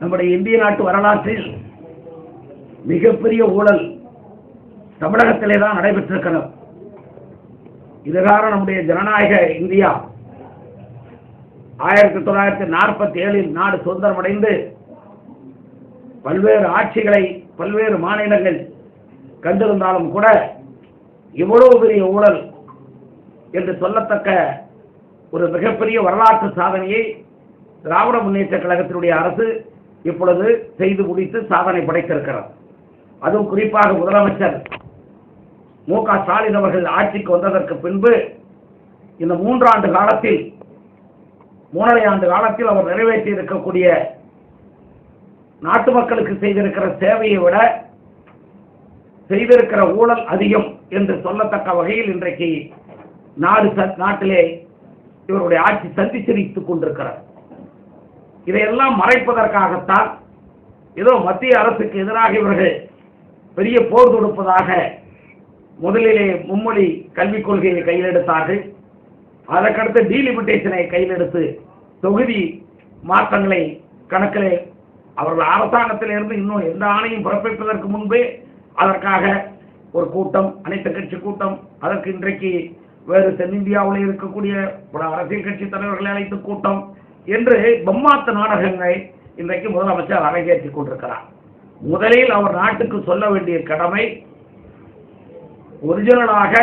நம்முடைய இந்திய நாட்டு வரலாற்றில் மிகப்பெரிய ஊழல் தமிழகத்திலே தான் நடைபெற்றிருக்கிறது. இதுகாரம் நம்முடைய ஜனநாயக இந்தியா. ஆயிரத்தி தொள்ளாயிரத்தி நாற்பத்தி ஏழில் நாடு சுதந்திரமடைந்து பல்வேறு ஆட்சிகளை பல்வேறு மாநிலங்கள் கண்டிருந்தாலும் கூட இவ்வளவு பெரிய ஊழல் என்று சொல்லத்தக்க ஒரு மிகப்பெரிய வரலாற்று சாதனையை திராவிட முன்னேற்ற கழகத்தினுடைய அரசு இப்பொழுது செய்து முடித்து சாதனை படைத்திருக்கிறார். அதுவும் குறிப்பாக முதலமைச்சர் மு க ஸ்டாலின் அவர்கள் ஆட்சிக்கு வந்ததற்கு பின்பு இந்த மூன்றாண்டு காலத்தில் மூணரை ஆண்டு காலத்தில் அவர் நிறைவேற்றி இருக்கக்கூடிய நாட்டு மக்களுக்கு செய்திருக்கிற சேவையை விட செய்திருக்கிற ஊழல் அதிகம் என்று சொல்லத்தக்க வகையில் இன்றைக்கு நாடு ச- நாட்டிலே இவருடைய ஆட்சி சந்திச்சிரித்துக் கொண்டிருக்கிறார். இதையெல்லாம் மறைப்பதற்காகத்தான் ஏதோ மத்திய அரசுக்கு எதிராக இவர்கள் பெரிய போர் தொடுப்பதாக முதலிலே மும்மொழி கல்விக் கொள்கையை கையில் எடுத்தார்கள் அதற்கடுத்து டீலிமிட்டேஷனை கையில் எடுத்து தொகுதி மாற்றங்களை கணக்கிலே அவர்கள் அரசாங்கத்திலிருந்து இன்னும் எந்த ஆணையும் பிறப்பிப்பதற்கு முன்பே அதற்காக ஒரு கூட்டம் அனைத்து கட்சி கூட்டம் அதற்கு இன்றைக்கு வேறு தென்னிந்தியாவில் இருக்கக்கூடிய பல அரசியல் கட்சி தலைவர்களை அழைத்து கூட்டம் என்று பொம்மாத்து நாடகங்களை இன்றைக்கு முதலமைச்சர் அரங்கேற்றிக் கொண்டிருக்கிறார். முதலில் அவர் நாட்டுக்கு சொல்ல வேண்டிய கடமை ஒரிஜினலாக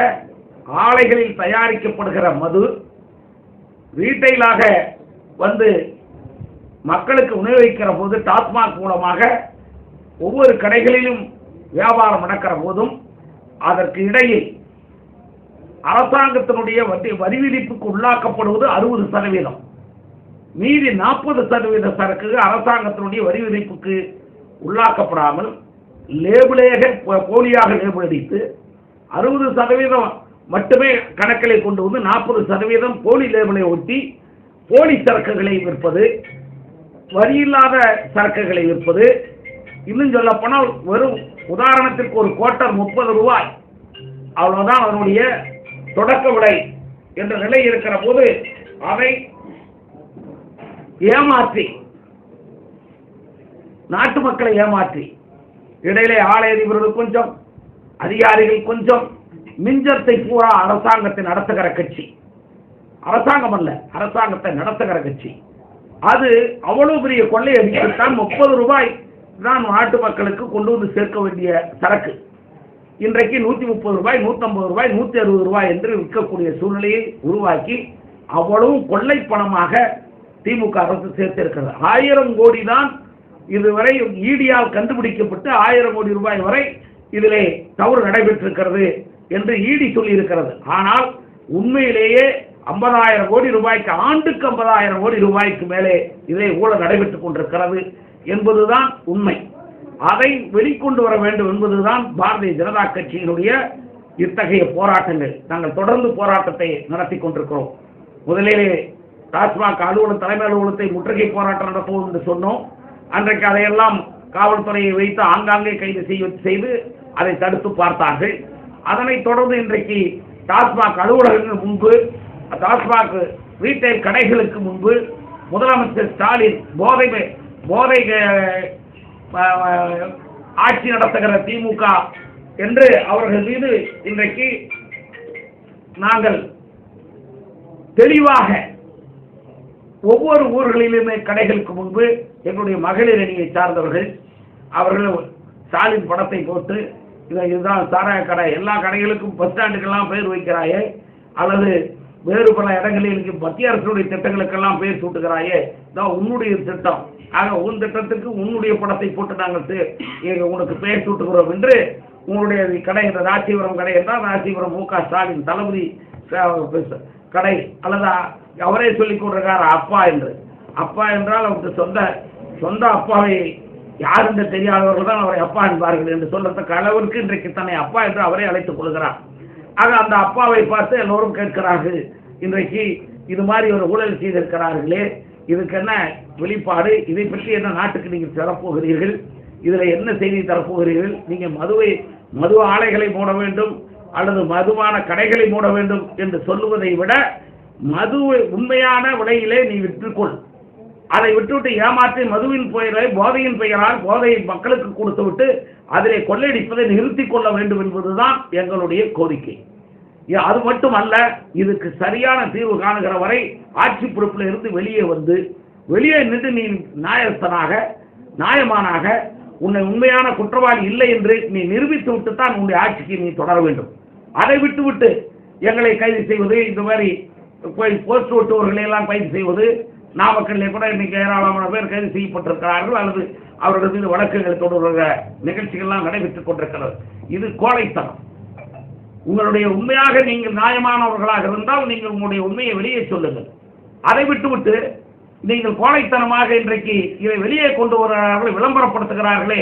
ஆலைகளில் தயாரிக்கப்படுகிற மது ரீட்டைலாக வந்து மக்களுக்கு உணவளிக்கிற போது டாஸ்மாக் மூலமாக ஒவ்வொரு கடைகளிலும் வியாபாரம் நடக்கிற போதும் அதற்கு இடையில் அரசாங்கத்தினுடைய வட்டி வரி விதிப்புக்கு உள்ளாக்கப்படுவது அறுபது சதவீதம். மீதி நாற்பது சதவீத சரக்குகள் அரசாங்கத்தினுடைய வரி விதிப்புக்கு உள்ளாக்கப்படாமல் லேபிளேக போலியாக லேபிள் அடித்து அறுபது சதவீதம் மட்டுமே கணக்கிலே கொண்டு வந்து நாற்பது சதவீதம் போலி லேபிளை ஒட்டி போலி சரக்குகளை விற்பது வரி இல்லாத சரக்குகளை விற்பது. இன்னும் சொல்ல போனால் வெறும் உதாரணத்திற்கு ஒரு கோட்டர் முப்பது ரூபாய். அவ்வளவுதான் அதனுடைய தொடக்க விலை என்ற நிலை இருக்கிற போது அதை ஏமாற்றி. நாட்டு மக்களை ஏமாற்றி. இடையிலே ஆலய அதிபர்கள் கொஞ்சம் அதிகாரிகள் கொஞ்சம் மிஞ்சத்தை பூரா அரசாங்கத்தை நடத்துகிற கட்சி. அரசாங்கம் அல்ல அரசாங்கத்தை நடத்துகிற கட்சி. அது அவ்வளவு பெரிய கொள்ளையடித்தான் முப்பது ரூபாய் தான் நாட்டு மக்களுக்கு கொண்டு வந்து சேர்க்க வேண்டிய சரக்கு. இன்றைக்கு நூற்றி முப்பது ரூபாய் நூற்றம்பது ரூபாய் நூற்றி அறுபது ரூபாய் என்று விற்கக்கூடிய சூழ்நிலையை உருவாக்கி அவ்வளவும் கொள்ளை பணமாக திமுக அரசு சேர்த்திருக்கிறது. ஆயிரம் கோடி தான் இதுவரை ஈடியால் கண்டுபிடிக்கப்பட்டு ஆயிரம் கோடி ரூபாய் வரை இதிலே தவறு நடைபெற்றிருக்கிறது என்று ஈடி சொல்லியிருக்கிறது. ஆனால் உண்மையிலேயே ஐம்பதாயிரம் கோடி ரூபாய்க்கு ஆண்டுக்கு ஐம்பதாயிரம் கோடி ரூபாய்க்கு மேலே இதை ஊழல் நடைபெற்றுக் கொண்டிருக்கிறது என்பதுதான் உண்மை. அதை வெளிக்கொண்டு வர வேண்டும் என்பதுதான் பாரதிய ஜனதா கட்சியினுடைய இத்தகைய போராட்டங்கள். நாங்கள் தொடர்ந்து போராட்டத்தை நடத்தி கொண்டிருக்கிறோம். முதலிலே டாஸ்மாக் அலுவலக தலைமை அலுவலகத்தை முற்றுகை போராட்டம் நடப்போம் என்று சொன்னோம். அன்றைக்கு அதையெல்லாம் காவல்துறையை வைத்து ஆங்காங்கே கைது செய்ய செய்து அதை தடுத்து பார்த்தார்கள். அதனைத் தொடர்ந்து இன்றைக்கு டாஸ்மாக் அலுவலகங்கள் முன்பு டாஸ்மாக் ரீட்டைல் கடைகளுக்கு முன்பு முதலமைச்சர் ஸ்டாலின் போதை போதை ஆட்சி நடத்துகிற திமுக என்று அவர்கள் மீது இன்றைக்கு நாங்கள் தெளிவாக ஒவ்வொரு ஊர்களிலுமே கடைகளுக்கு முன்பு எங்களுடைய மகளிர் அணியை சார்ந்தவர்கள் அவர்கள் ஸ்டாலின் படத்தை போட்டு இதை இதுதான் சாராய கடை எல்லா கடைகளுக்கும் பஸ் ஸ்டாண்டுக்கெல்லாம் பேர் வைக்கிறாயே அல்லது வேறு பல இடங்களில் மத்திய அரசுடைய திட்டங்களுக்கெல்லாம் பேர் சூட்டுகிறாயே இதான் உன்னுடைய திட்டம். ஆக உன் திட்டத்துக்கு உன்னுடைய படத்தை போட்டு நாங்கள் உனக்கு பெயர் சூட்டுகிறோம் என்று உங்களுடைய கடை இந்த ராசிபுரம் கடை என்றால் ராசிபுரம் மு க ஸ்டாலின் தளபதி கடை அல்லது அவரே சொல்லிக் கொடுக்கிறார் அப்பா என்று. அப்பா என்றால் அவருக்கு சொந்த சொந்த அப்பாவை யார் என்று தெரியாதவர்கள் தான் அவரை அப்பா என்பார்கள் என்று சொல்லத்தக்க அளவிற்கு இன்றைக்கு தன்னை அப்பா என்று அவரே அழைத்துக் கொள்கிறார். ஆக அந்த அப்பாவை பார்த்து எல்லோரும் கேட்கிறார்கள் இன்றைக்கு இது மாதிரி ஒரு ஊழல் செய்திருக்கிறார்களே இதுக்கு என்ன வெளிப்பாடு இதை பற்றி என்ன நாட்டுக்கு நீங்கள் தரப்போகிறீர்கள் இதில் என்ன செய்தி தரப்போகிறீர்கள் நீங்கள் மதுவை மது ஆலைகளை மூட வேண்டும் அல்லது மதுவான கடைகளை மூட வேண்டும் என்று சொல்லுவதை விட மதுவை உண்மையான விலையிலே நீ விற்றுக்கொள். அதை விட்டுவிட்டு ஏமாற்றி மதுவின் பெயரை போதையின் பெயரால் போதையை மக்களுக்கு கொடுத்துவிட்டு அதிலே கொள்ளையடிப்பதை நிறுத்திக் கொள்ள வேண்டும் என்பதுதான் எங்களுடைய கோரிக்கை. அது மட்டுமல்ல இதுக்கு சரியான தீர்வு காணுகிற வரை ஆட்சி பொறுப்பில் இருந்து வெளியே வந்து வெளியே நின்று நீ நாயஸ்தனாக நியாயமானாக உன்னை உண்மையான குற்றவாளி இல்லை என்று நீ நிரூபித்து விட்டு தான் உன்னுடைய ஆட்சிக்கு நீ தொடர வேண்டும். அதை விட்டுவிட்டு எங்களை கைது செய்வது இந்த மாதிரி போஸ்ட் ஓட்டுவர்களை எல்லாம் கைது செய்வது நாமக்கல்லே கூட இன்னைக்கு ஏராளமான பேர் கைது செய்யப்பட்டிருக்கிறார்கள் அல்லது அவர்கள் மீது வழக்குகள் தொடர்கிற நிகழ்ச்சிகள்லாம் நடைபெற்றுக் கொண்டிருக்கிறது. இது கோழைத்தனம். உங்களுடைய உண்மையாக நீங்கள் நியாயமானவர்களாக இருந்தால் நீங்கள் உங்களுடைய உண்மையை வெளியே சொல்லுங்கள். அதை விட்டுவிட்டு நீங்கள் கோழைத்தனமாக இன்றைக்கு இதை வெளியே கொண்டு வருகிறார்கள் விளம்பரப்படுத்துகிறார்களே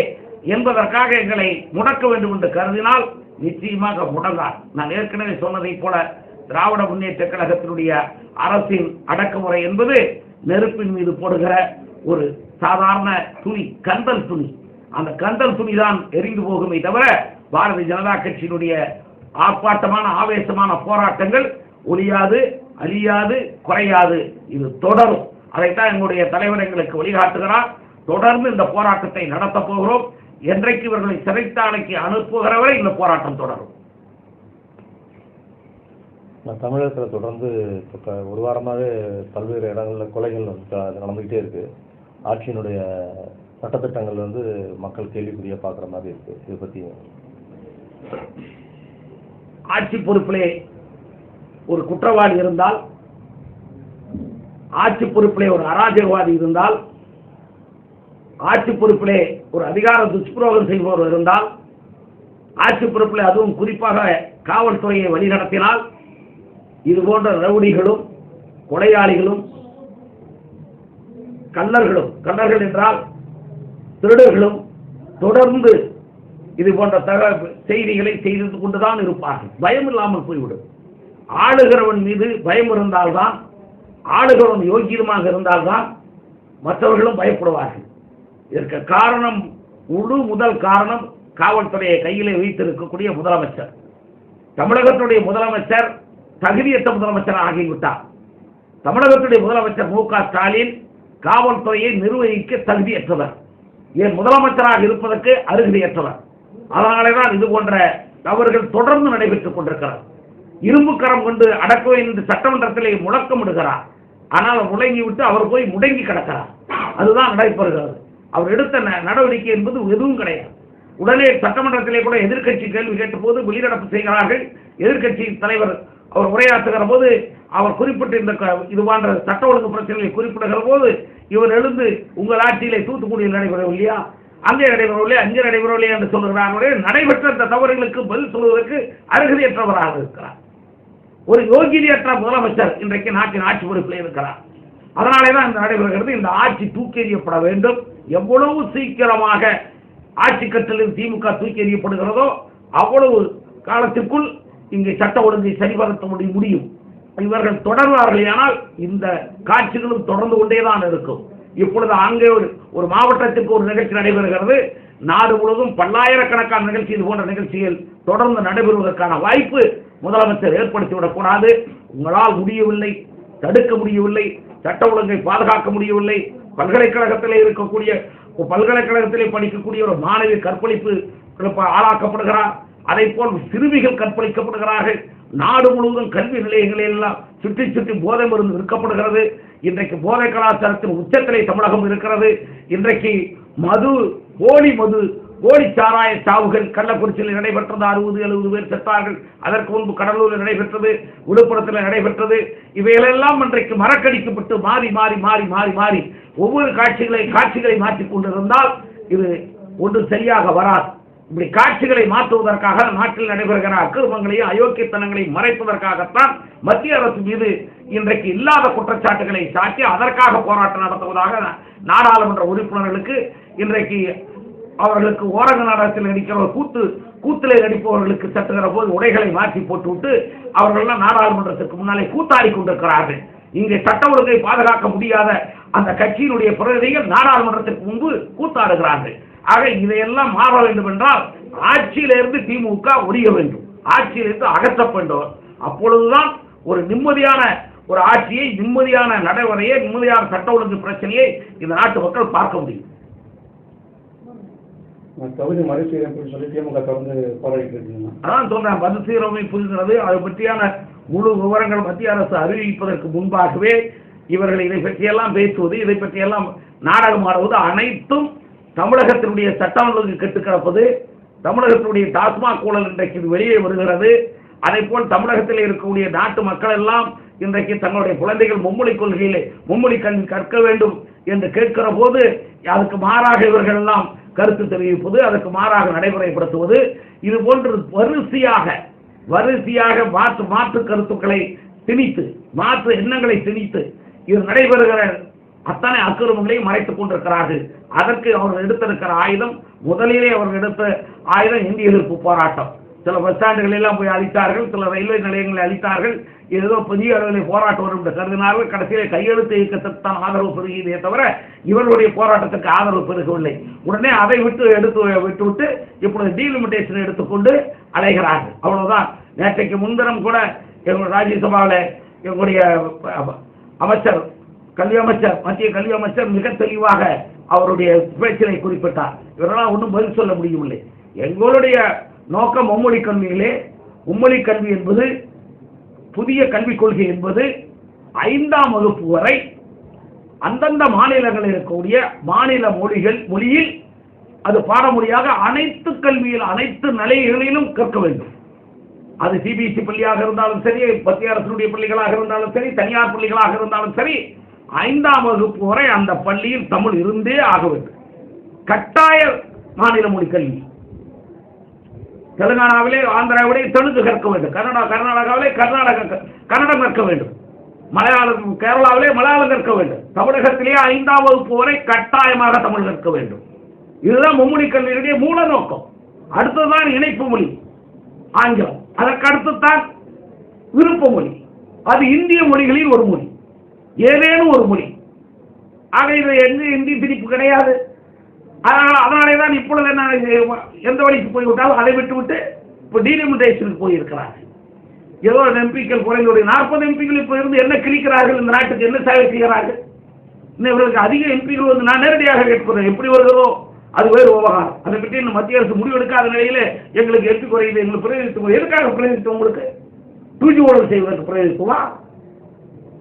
என்பதற்காக எங்களை முடக்க வேண்டும் என்று கருதினால் நிச்சயமாக முடங்கார் நான் ஏற்கனவே சொன்னதைப் போல திராவிட முன்னேற்ற கழகத்தினுடைய அரசின் அடக்குமுறை என்பது நெருப்பின் மீது போடுகிற ஒரு சாதாரண துணி கந்தல் துணி. அந்த கந்தல் துணி தான் எரிந்து போகுமே தவிர பாரதிய ஜனதா கட்சியினுடைய ஆர்ப்பாட்டமான ஆவேசமான போராட்டங்கள் ஒழியாது அழியாது குறையாது. இது தொடரும். அதைத்தான் எங்களுடைய தலைவர் எங்களுக்கு வழிகாட்டுகிறார். தொடர்ந்து இந்த போராட்டத்தை நடத்தப் போகிறோம். என்றைக்கு இவர்களை சிறைத்தாளைக்கு அனுப்புகிறவரை இந்த போராட்டம் தொடரும். நான் தமிழகத்தில் தொடர்ந்து இப்போ ஒரு வாரமாகவே பல்வேறு இடங்களில் கொலைகள் நடந்துக்கிட்டே இருக்குது ஆட்சியினுடைய சட்டத்திட்டங்கள் வந்து மக்கள் கேள்விக்குறியாக பார்க்குற மாதிரி இருக்குது இதை பற்றி ஆட்சி பொறுப்பிலே ஒரு குற்றவாளி இருந்தால் ஆட்சி பொறுப்பிலே ஒரு அராஜகவாதி இருந்தால் ஆட்சி பொறுப்பிலே ஒரு அதிகார துஷ்பிரோகம் செய்பவர் இருந்தால் ஆட்சி பொறுப்பிலே அதுவும் குறிப்பாக காவல்துறையை வழிநடத்தினால் இது போன்ற ரவுடிகளும் கொலையாளிகளும் கல்லர்களும் கல்லர்கள் என்றால் திருடர்களும் தொடர்ந்து இது போன்ற தக செய்திகளை செய்து கொண்டுதான் இருப்பார்கள். பயம் இல்லாமல் போய்விடும். ஆளுகிறவன் மீது பயம் இருந்தால்தான் ஆளுகிறவன் யோக்கியமாக இருந்தால்தான் மற்றவர்களும் பயப்படுவார்கள். இதற்கு காரணம் முழு முதல் காரணம் காவல்துறையை கையிலே வைத்திருக்கக்கூடிய முதலமைச்சர். தமிழகத்துடைய முதலமைச்சர் தகுதியற்ற முதலமைச்சர் ஆகிவிட்டார். தமிழகத்துடைய முதலமைச்சர் மு க ஸ்டாலின் காவல்துறையை நிர்வகிக்க தகுதியற்றவர். ஏன் முதலமைச்சராக இருப்பதற்கு அருகதையற்றவர் அதனாலே தான் இது போன்ற தவறுகள் தொடர்ந்து நடைபெற்றுக் கொண்டிருக்கிறார் இரும்பு கரம் கொண்டு அடக்குவை என்று சட்டமன்றத்திலே முழக்கமிடுகிறார். ஆனால் முடங்கி விட்டு அவர் போய் முடங்கி கிடக்கிறார். அதுதான் நடைபெறுகிறது. அவர் எடுத்த ந- நடவடிக்கை என்பது எதுவும் கிடையாது. உடனே சட்டமன்றத்திலே கூட எதிர்கட்சி கேள்வி கேட்டபோது வெளிநடப்பு செய்கிறார்கள். எதிர்கட்சி தலைவர் அவர் உரையாற்றுகிற போது அவர் குறிப்பிட்ட இந்த க- இது போன்ற சட்ட ஒழுங்கு பிரச்சனைகளை குறிப்பிடுகிற போது இவர் எழுந்து உங்கள் ஆட்சியிலே தூத்துக்குடியில் நடைபெறவில்லையா? அங்கே நடைபெறவில்லை அங்கே நடைபெறவில்லை என்று சொல்லுகிறார்களே நடைபெற்ற இந்த தவறுகளுக்கு பதில் சொல்வதற்கு அருகதையற்றவராக இருக்கிறார். ஒரு யோகியற்ற முதலமைச்சர் இன்றைக்கு நாட்டின் ஆட்சி பொறுப்பில் இருக்கிறார். அதனாலே தான் இந்த நடைபெறுகிறது. இந்த ஆட்சி தூக்கியறியப்பட வேண்டும். எவ்வளவு சீக்கிரமாக ஆட்சி கட்டலில் திமுக தூக்கி எறியப்படுகிறதோ அவ்வளவு காலத்திற்குள் இங்கே சட்ட ஒழுங்கை சரிபடுத்த முடி- முடியும். இவர்கள் தொடர்வார்களேயானால் இந்த காட்சிகளும் தொடர்ந்து கொண்டேதான் இருக்கும். இப்பொழுது அங்கே ஒரு ஒரு மாவட்டத்துக்கு ஒரு நிகழ்ச்சி நடைபெறுகிறது. நாடு முழுவதும் பல்லாயிரக்கணக்கான நிகழ்ச்சி இது போன்ற நிகழ்ச்சிகள் தொடர்ந்து நடைபெறுவதற்கான வாய்ப்பு முதலமைச்சர் ஏற்படுத்திவிடக்கூடாது. உங்களால் முடியவில்லை தடுக்க முடியவில்லை சட்ட ஒழுங்கை பாதுகாக்க முடியவில்லை. பல்கலைக்கழகத்தில் இருக்கக்கூடிய பல்கலைக்கழகத்திலே படிக்கக்கூடிய ஒரு மாணவி கற்பழிப்பு ஆளாக்கப்படுகிறார். அதை போல் சிறுமிகள் கற்பழிக்கப்படுகிறார்கள். நாடு முழுவதும் கல்வி நிலையங்களில் எல்லாம் சுற்றி சுற்றி போதை மருந்து விற்கப்படுகிறது. இன்றைக்கு போதை கலாச்சாரத்தின் உச்சத்திலே தமிழகம் இருக்கிறது. இன்றைக்கு மது போலி மது போலி சாராய சாவுகள் கள்ளக்குறிச்சியில் நடைபெற்றது. அறுபது எழுபது பேர் செத்தார்கள். அதற்கு முன்பு கடலூரில் நடைபெற்றது விழுப்புரத்தில் நடைபெற்றது. இவைகளெல்லாம் இன்றைக்கு மறக்கடிக்கப்பட்டு மாறி மாறி மாறி மாறி மாறி ஒவ்வொரு காட்சிகளை காட்சிகளை மாற்றிக் கொண்டிருந்தால் இது ஒன்று சரியாக வராது. இப்படி காட்சிகளை மாற்றுவதற்காக நாட்டில் நடைபெறுகிற அக்கிரமங்களையும் அயோக்கியத்தனங்களையும் மறைப்பதற்காகத்தான் மத்திய அரசு மீது இன்றைக்கு இல்லாத குற்றச்சாட்டுகளை சாட்டி அதற்காக போராட்டம் நடத்துவதாக நாடாளுமன்ற உறுப்பினர்களுக்கு இன்றைக்கு அவர்களுக்கு ஓரங்க நாடகத்தில் நடிக்கிற கூத்து கூத்திலே நடிப்பவர்களுக்கு தட்டுகிற போது உடைகளை மாற்றி போட்டுவிட்டு அவர்கள்லாம் நாடாளுமன்றத்திற்கு முன்னாலே கூத்தாடி கொண்டிருக்கிறார்கள். இங்கே சட்ட ஒழுங்கை பாதுகாக்க முடியாத அந்த கட்சியினுடைய பிரதிநிதிகள் நாடாளுமன்றத்திற்கு முன்பு கூத்தாடுகிறார்கள். ஆக இதையெல்லாம் மாற வேண்டும் என்றால் ஆட்சியிலிருந்து திமுக ஒழிய வேண்டும். ஆட்சியிலிருந்து அகற்ற வேண்டும். அப்பொழுதுதான் ஒரு நிம்மதியான ஒரு ஆட்சியை நிம்மதியான நடைமுறையை நிம்மதியான சட்ட ஒழுங்கு பிரச்சனையை இந்த நாட்டு மக்கள் பார்க்க முடியும். தொகுதி மறுசீரமைப்பு சொல்லி திமுக தொடர்ந்து போராடிட்டு இருக்கீங்க. அதான் சொல்றேன். மறுசீரமைப்புங்கிறது அதை பற்றியான முழு விவரங்கள் மத்திய அரசு அறிவிப்பதற்கு முன்பாகவே இவர்கள் இதை பற்றியெல்லாம் பேசுவது இதை பற்றியெல்லாம் நாடகம் ஆடுவது அனைத்தும் தமிழகத்தினுடைய சட்டம் ஒழுங்கு கெட்டுக் கிடப்பது தமிழகத்தினுடைய டாஸ்மாக் ஊழல் இன்றைக்கு இது வெளியே வருகிறது. அதே போல் தமிழகத்தில் இருக்கக்கூடிய நாட்டு மக்கள் எல்லாம் இன்றைக்கு தங்களுடைய குழந்தைகள் மும்மொழி கொள்கையிலே மும்மொழி கல்வி கற்க வேண்டும் என்று கேட்கிற போது அதுக்கு மாறாக இவர்கள் எல்லாம் கருத்து தெரிவிப்பது அதற்கு மாறாக நடைமுறைப்படுத்துவது. இது போன்று வரிசையாக வரிசையாக மாற்று மாற்று கருத்துக்களை திணித்து மாற்று எண்ணங்களை திணித்து இது நடைபெறுகிற அத்தனை அக்கிரமங்களையும் மறைத்துக் கொண்டிருக்கிறார்கள். அதற்கு அவர்கள் எடுத்திருக்கிற ஆயுதம் முதலிலே அவர்கள் எடுத்த ஆயுதம் இந்திய எதிர்ப்பு போராட்டம். சில பஸ் ஸ்டாண்டுகள் எல்லாம் போய் அழித்தார்கள் சில ரயில்வே நிலையங்களை அழித்தார்கள். ஏதோ பெரிய அளவில் போராட்டம் வரும் என்று கருதினார்கள். கடைசியிலே கையெழுத்து இயக்கத்துக்கு தான் ஆதரவு பெறுகிறதே தவிர இவர்களுடைய போராட்டத்துக்கு ஆதரவு பெருகவில்லை. உடனே அதை விட்டு எடுத்து விட்டுவிட்டு இப்பொழுது டீலிமிட்டேஷன் எடுத்துக்கொண்டு அலைகிறார்கள். அவ்வளவுதான். நேற்றைக்கு முன்தினம் கூட எங்களுடைய ராஜ்யசபாவில் எங்களுடைய அமைச்சர் கல்வி அமைச்சர் மத்திய கல்வி அமைச்சர் மிக தெளிவாக அவருடைய பேச்சினை குறிப்பிட்டார். இவரெல்லாம் ஒன்றும் பதில் சொல்ல முடியவில்லை. எங்களுடைய நோக்கம் மும்மொழி கல்வியிலே மும்மொழி கல்வி என்பது புதிய கல்விக் கொள்கை என்பது ஐந்தாம் வகுப்பு வரை அந்தந்த மாநிலங்களில் இருக்கக்கூடிய மாநில மொழிகள் மொழியில் அது பாடமொழியாக அனைத்து கல்வியில் அனைத்து நிலைகளிலும் கற்க வேண்டும். அது சிபிஎஸ்இ பள்ளியாக இருந்தாலும் சரி மத்திய அரசுடைய பள்ளிகளாக இருந்தாலும் சரி தனியார் பள்ளிகளாக இருந்தாலும் சரி ஐந்தாம் வகுப்பு வரை அந்த பள்ளியில் தமிழ் இருந்தே ஆக வேண்டும். கட்டாய மாநில மொழி கல்வி. தெலுங்கானாவிலே ஆந்திராவிலே தெலுங்கு கற்க வேண்டும். கர்நாடகா கர்நாடகாவிலே கர்நாடக க- கன்னடம் கற்க வேண்டும். மலையாளம் கேரளாவிலே மலையாளம் கற்க வேண்டும். தமிழகத்திலே ஐந்தாம் வகுப்பு வரை கட்டாயமாக தமிழ் கற்க வேண்டும். இதுதான் மும்மொழி கல்வியினுடைய மூல நோக்கம். அடுத்ததுதான் இணைப்பு மொழி. ஆங்கிலம். அதற்கடுத்து தான் விருப்ப மொழி. அது இந்திய மொழிகளில் ஒரு மொழி. ஏதேனும் ஒரு மொழி. ஆக இது எங்கு இந்தி பிரிப்பு கிடையாது. அதனால் அதனாலே தான் இப்பொழுது என்ன எந்த வழிக்கு போய்விட்டாலும் அதை விட்டு விட்டு இப்போ டீலிமிட்டேஷனுக்கு போயிருக்கிறார்கள். ஏதோ எம்பிக்கள் குறைந்தோடைய நாற்பது எம்பிக்கள் இப்போ இருந்து என்ன கிழிக்கிறார்கள்? இந்த நாட்டுக்கு என்ன சேவை செய்கிறார்கள்? இன்னும் இவர்களுக்கு அதிக எம்பிக்கள் வந்து நான் நேரடியாக கேட்கிறேன். எப்படி வருகிறதோ அது வேறு விவகாரம். அதை பற்றி இந்த மத்திய அரசு முடிவெடுக்காத நிலையில் எங்களுக்கு எம்பி குறையுது எங்களுக்கு பிரதிநிதித்துவம் எதுக்காக பிரதிநிதித்துவம் உங்களுக்கு? டூஜி ஓடல் செய்வதற்கு பிரதிநிதித்துவம்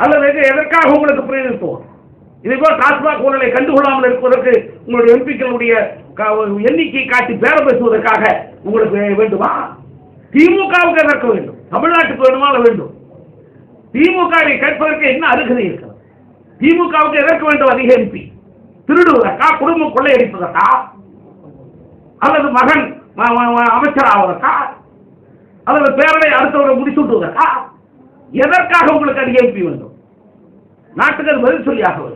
அல்லது எது- எதற்காக உங்களுக்கு பிரதிநிதித்துவம் இதே போல் டாஸ்மாக் ஊழலை கண்டுகொள்ளாமல் இருப்பதற்கு உங்களுடைய எம்பிக்களுடைய எண்ணிக்கை காட்டி பேர பேசுவதற்காக உங்களுக்கு வேண்டுமா? திமுகவுக்கு எதற்கு வேண்டும்? தமிழ்நாட்டுக்கு வேண்டுமா அது வேண்டும்? திமுகவை கேட்பதற்கு என்ன அருகதை இருக்கிறது? திமுகவுக்கு எதற்கு வேண்டும் அதிக எம்பி? திருடுவதற்கா? குடும்பம் கொள்ளையடிப்பதற்கா? அல்லது மகன் அமைச்சர் ஆவதற்கா அல்லது பேரனை அடுத்தவரை முடிசூட்டுவதற்கா? எதற்காக உங்களுக்கு அதிக எம்பி வேண்டும்? நாட்டுக்கு பதில் சொல்லியாக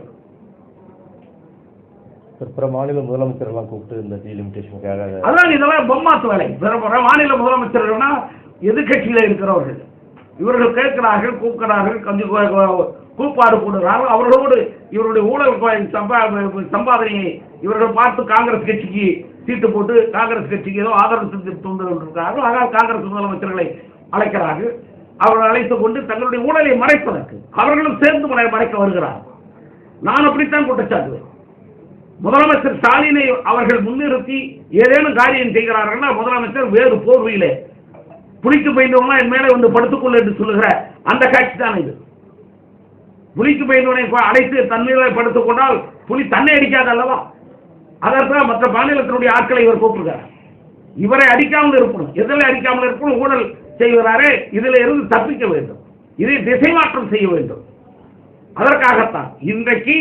பிற மாநில முதலமைச்சரெல்லாம் கூப்பிட்டு இந்த டீலிமிட்டேஷனுக்காக அதான் இதெல்லாம் பொம்மாத்து வேலை. பிற மாநில முதலமைச்சர்கள்னா எதிர்கட்சியில இருக்கிறவர்கள். இவர்கள் கேட்கிறார்கள் கூப்பிடுறார்கள் கொஞ்சம் கூப்பாடு போடுகிறார்கள். அவர்களோடு இவருடைய ஊழல் சம்பா சம்பாதனையை இவர்கள் பார்த்து காங்கிரஸ் கட்சிக்கு சீட்டு போட்டு காங்கிரஸ் கட்சிக்கு ஏதோ ஆதரவு கொண்டிருக்கிறார்கள் ஆனால் காங்கிரஸ் முதலமைச்சர்களை அழைக்கிறார்கள். அவர்கள் அழைத்துக் கொண்டு தங்களுடைய ஊழலை மறைப்பதற்கு. அவர்களும் சேர்ந்து மறைக்க வருகிறார் நான் அப்படித்தான் குற்றச்சாட்டுவேன். முதலமைச்சர் ஸ்டாலினை அவர்கள் முன்னிறுத்தி ஏதேனும் காரியம் செய்கிறார்கள்னா முதலமைச்சர் வேறு போர்வையிலே புளிக்கு பயந்தவனா என் மேலே வந்து படுத்துக்கொள்ள என்று சொல்லுகிற அந்த காட்சி தான் இது. புலிக்கு பயந்தவனை அழைத்து தண்ணீரை படுத்துக் கொண்டால் புலி தன்னை அடிக்காது அல்லவா? அதற்கான மற்ற மாநிலத்தினுடைய ஆட்களை இவர் கூப்பிடுகிறார். இவரை அடிக்காமல் இருக்கணும். எதில் அடிக்காமல் இருக்கணும். ஊழல் செய்கிறாரே இதில் இருந்து தப்பிக்க வேண்டும். இதை திசை மாற்றம் செய்ய வேண்டும். அதற்காகத்தான் இன்றைக்கு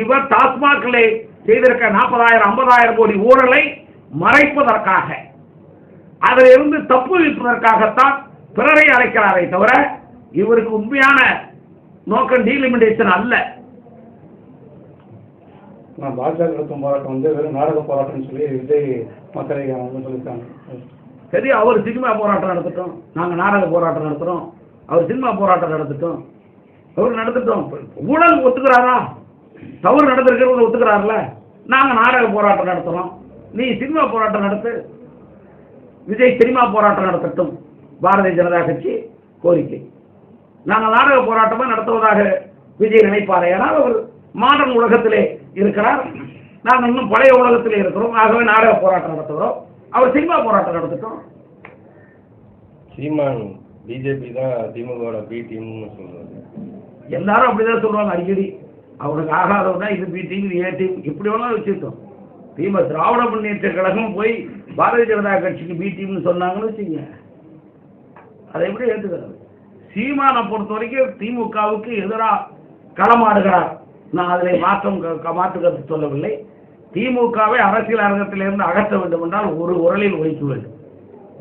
இவர் டாஸ்மாகிலே செய்திருக்க நாற்பதாயிரம் ஐம்பதாயிரம் கோடி ஊழலை மறைப்பதற்காக அதிலிருந்து தப்பு வைப்பதற்காகத்தான் பிறரை அழைக்கிறாரே தவிர இவருக்கு உண்மையான நோக்கம் டீலிமிடேஷன் அல்ல. நான் பாஜக நடத்தும் போராட்டம் வந்து வெறும் நாடக போராட்டம்னு சொல்லி விஜய் மக்களை சொல்லியிருக்காங்க. சரி அவர் சினிமா போராட்டம் நடத்தட்டும். நாங்கள் நாடக போராட்டம் நடத்துகிறோம் அவர் சினிமா போராட்டம் நடத்தட்டும். அவர் நடத்தட்டும். ஊழல் ஒத்துக்கிறாரா? தவறு நடந்திருக்கிறவங்க ஒத்துக்கிறாருல நாங்கள் நாடக போராட்டம் நடத்துகிறோம் நீ சினிமா போராட்டம் நடத்து. விஜய் சினிமா போராட்டம் நடத்தட்டும். பாரதிய ஜனதா கட்சி கோரிக்கை. நாங்கள் நாடக போராட்டமாக நடத்துவதாக விஜய் நினைப்பார். ஏனால் அவர் மாடர்ன் உலகத்திலே இருக்கிறார். நாங்கள் இன்னும் பழைய உலகத்திலே இருக்கிறோம். ஆகவே நாடக போராட்டம் நடத்துகிறோம். அவர் சினிமா போராட்டம் நடத்திட்டோம். சீமான் பிஜேபி தான் திமுகவோட பி டீம்னு சொல்றாரு. எல்லாரும் அப்படிதான் சொல்லுவாங்க அடிக்கடி. அவனுக்கு ஆகாதவனா இது பி டீம் இது ஏ டீம். இப்படி வேணாலும் வச்சுக்கிட்டோம். திமுக திராவிட முன்னேற்ற கழகம் போய் பாரதிய ஜனதா கட்சிக்கு பி டீம்னு சொன்னாங்கன்னு வச்சுங்க அதை எப்படி ஏற்றுக்கிறது சீமானை பொறுத்த வரைக்கும் திமுகவுக்கு எதிராக களமாடுகிறார். நான் அதில் மாற்றம் மாற்று கருத்து சொல்லவில்லை. திமுகவை அரசியல் அரங்கத்திலிருந்து அகற்ற வேண்டும் என்றால் ஒரு உரலில் ஒழிக்க வேண்டும்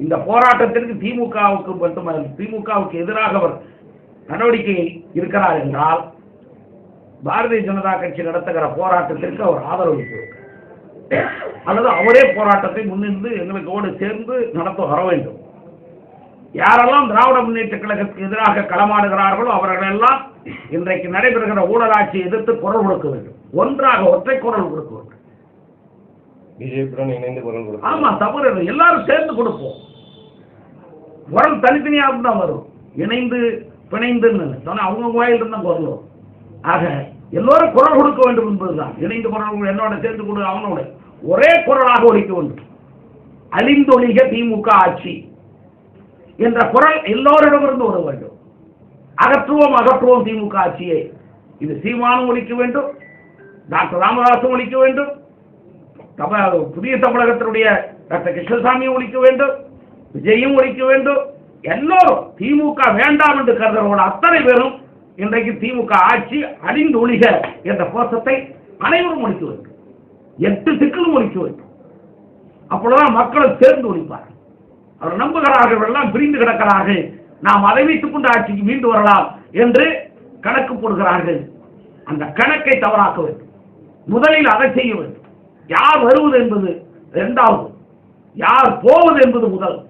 இந்த போராட்டத்திற்கு திமுகவுக்கு மட்டுமல்ல திமுகவுக்கு எதிராக அவர் நடவடிக்கை இருக்கிறார் என்றால் பாரதிய ஜனதா கட்சி நடத்துகிற போராட்டத்திற்கு அவர் ஆதரவு அல்லது அவரே போராட்டத்தை முன்னின்று எங்களுக்கோடு சேர்ந்து நடத்த வர வேண்டும். யாரெல்லாம் திராவிட முன்னேற்ற கழகத்துக்கு எதிராக களமாடுகிறார்களோ அவர்களெல்லாம் இன்றைக்கு நடைபெறுகிற ஊழலாட்சியை எதிர்த்து குரல் கொடுக்க வேண்டும். ஒன்றாக ஒற்றை குரல் கொடுக்க வேண்டும். பிஜேபியுடன் இணைந்து குரல் கொடுத்தார் ஆமா தவறு இல்லை. எல்லாரும் சேர்ந்து கொடுப்போம். குரல் தனித்தனியாக தான் வரும். இணைந்து பிணைந்துன்னு. சொன்னா அவங்க வாயில் இருந்தால் குரல் வரும் ஆக எல்லோரும் குரல் கொடுக்க வேண்டும் என்பதுதான். இணைந்து குரல் என்னோட சேர்ந்து கொடு அவனோட. ஒரே குரலாக ஒழிக்க வேண்டும். அழிந்தொழிக திமுக ஆட்சி என்ற குரல் எல்லோரிடமிருந்து வர வேண்டும். அகற்றுவோம் அகற்றுவோம் திமுக ஆட்சியை. இது சீமானும் ஒழிக்க வேண்டும். டாக்டர் ராமதாசும் ஒழிக்க வேண்டும். தமிழ் புதிய தமிழகத்தினுடைய டாக்டர் கிருஷ்ணசாமியும் ஒழிக்க வேண்டும் விஜயும் ஒழிக்க வேண்டும். எல்லோரும் திமுக வேண்டாம் என்று கருதுறவோட அத்தனை பேரும் இன்றைக்கு திமுக ஆட்சி அழிந்து ஒழிக என்ற கோஷத்தை அனைவரும் ஒழிக்க வேண்டும் எட்டு சிக்கலும் ஒழிக்க வேண்டும் அப்பொழுதுதான் மக்களும் சேர்ந்து ஒழிப்பார் அவர் நம்புகிறார்கள் எல்லாம் பிரிந்து கிடக்கிறார்கள். நாம் அதை வைத்துக் கொண்டு ஆட்சிக்கு மீண்டு வரலாம் என்று கணக்கு போடுகிறார்கள். அந்த கணக்கை தவறாக்க வேண்டும். முதலில் அதை செய்ய வேண்டும். யார் வருவது என்பது இரண்டாவது. யார் போவது என்பது முதல்.